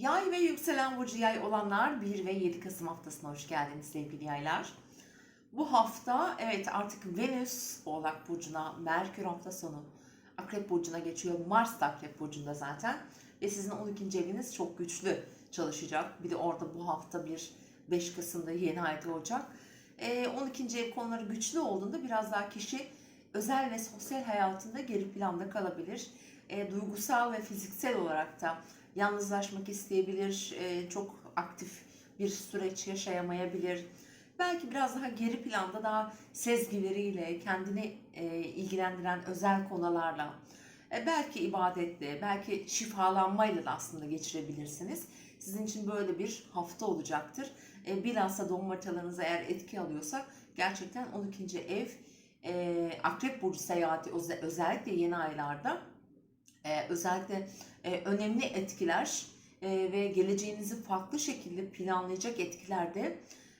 Yay ve yükselen burcu yay olanlar 1 ve 7 Kasım haftasına hoş geldiniz sevgili yaylar. Bu hafta evet artık Venüs Oğlak Burcu'na, Merkür hafta sonu Akrep Burcu'na geçiyor. Mars da Akrep Burcu'nda zaten. Ve sizin 12. eviniz çok güçlü çalışacak. Bir de orada bu hafta bir 5 Kasım'da yeni ay doğacak. Ee, 12. ev konuları güçlü olduğunda biraz daha kişi özel ve sosyal hayatında geri planda kalabilir. Ee, duygusal ve fiziksel olarak da yalnızlaşmak isteyebilir, e, çok aktif bir süreç yaşayamayabilir. Belki biraz daha geri planda daha sezgileriyle, kendini e, ilgilendiren özel konularla, e, belki ibadetle, belki şifalanmayla da aslında geçirebilirsiniz. Sizin için böyle bir hafta olacaktır. E, bilhassa doğum haritalarınıza eğer etki alıyorsa gerçekten 12. ev e, Akrep Burcu seyahati öze- özellikle yeni aylarda e, özellikle e, önemli etkiler e, ve geleceğinizi farklı şekilde planlayacak etkiler de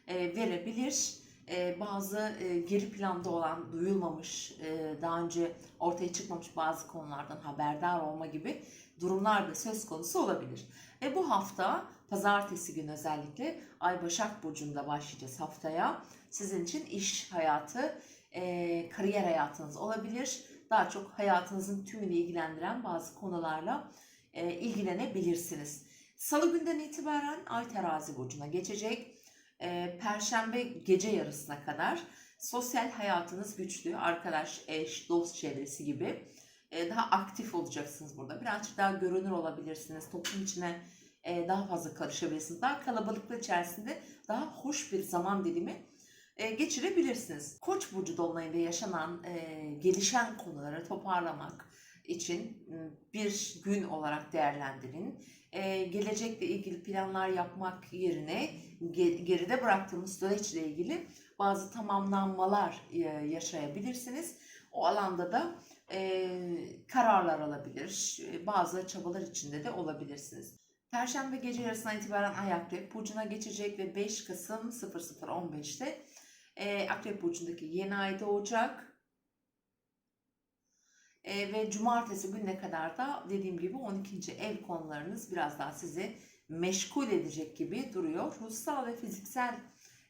e, verebilir. E, bazı e, geri planda olan, duyulmamış, e, daha önce ortaya çıkmamış bazı konulardan haberdar olma gibi durumlar da söz konusu olabilir. Ve bu hafta pazartesi günü özellikle Ay Başak Burcu'nda başlayacağız haftaya. Sizin için iş hayatı, e, kariyer hayatınız olabilir daha çok hayatınızın tümünü ilgilendiren bazı konularla e, ilgilenebilirsiniz. Salı günden itibaren Ay Terazi burcuna geçecek. E, Perşembe gece yarısına kadar sosyal hayatınız güçlü, arkadaş, eş, dost çevresi gibi e, daha aktif olacaksınız burada. Birazcık daha görünür olabilirsiniz. Toplum içine e, daha fazla karışabilirsiniz. Daha kalabalıklar içerisinde daha hoş bir zaman dilimi geçirebilirsiniz. Koç burcu dolunayında yaşanan e, gelişen konuları toparlamak için m, bir gün olarak değerlendirin. E, gelecekle ilgili planlar yapmak yerine ge- geride bıraktığımız süreçle ilgili bazı tamamlanmalar e, yaşayabilirsiniz. O alanda da e, kararlar alabilir, e, bazı çabalar içinde de olabilirsiniz. Perşembe gece yarısından itibaren Ay Akrep Burcu'na geçecek ve 5 Kasım 00.15'te e, Akrep Burcu'ndaki yeni ay doğacak. E, ve cumartesi gününe kadar da dediğim gibi 12. ev konularınız biraz daha sizi meşgul edecek gibi duruyor. Ruhsal ve fiziksel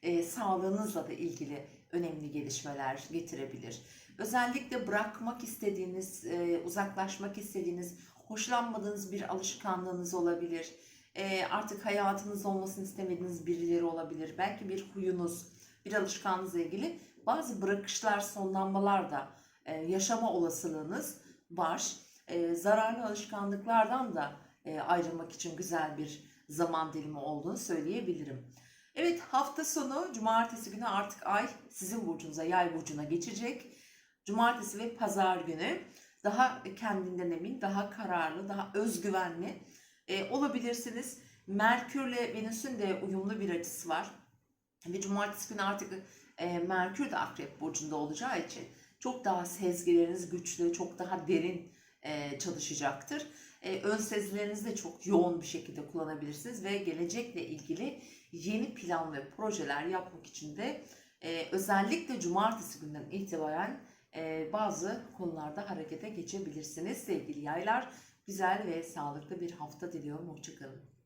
e, sağlığınızla da ilgili önemli gelişmeler getirebilir. Özellikle bırakmak istediğiniz, e, uzaklaşmak istediğiniz, hoşlanmadığınız bir alışkanlığınız olabilir. E, artık hayatınızda olmasını istemediğiniz birileri olabilir. Belki bir huyunuz, bir alışkanlığınızla ilgili bazı bırakışlar, sonlanmalar da e, yaşama olasılığınız var. E, zararlı alışkanlıklardan da e, ayrılmak için güzel bir zaman dilimi olduğunu söyleyebilirim. Evet hafta sonu cumartesi günü artık ay sizin burcunuza yay burcuna geçecek. Cumartesi ve pazar günü daha kendinden emin, daha kararlı, daha özgüvenli e, olabilirsiniz. Merkürle Venüs'ün de uyumlu bir açısı var. Ve cumartesi günü artık e, Merkür de Akrep Burcu'nda olacağı için çok daha sezgileriniz güçlü, çok daha derin e, çalışacaktır. E, ön sezilerinizi de çok yoğun bir şekilde kullanabilirsiniz ve gelecekle ilgili yeni plan ve projeler yapmak için de e, özellikle cumartesi günden itibaren e, bazı konularda harekete geçebilirsiniz sevgili yaylar. Güzel ve sağlıklı bir hafta diliyorum. Hoşçakalın.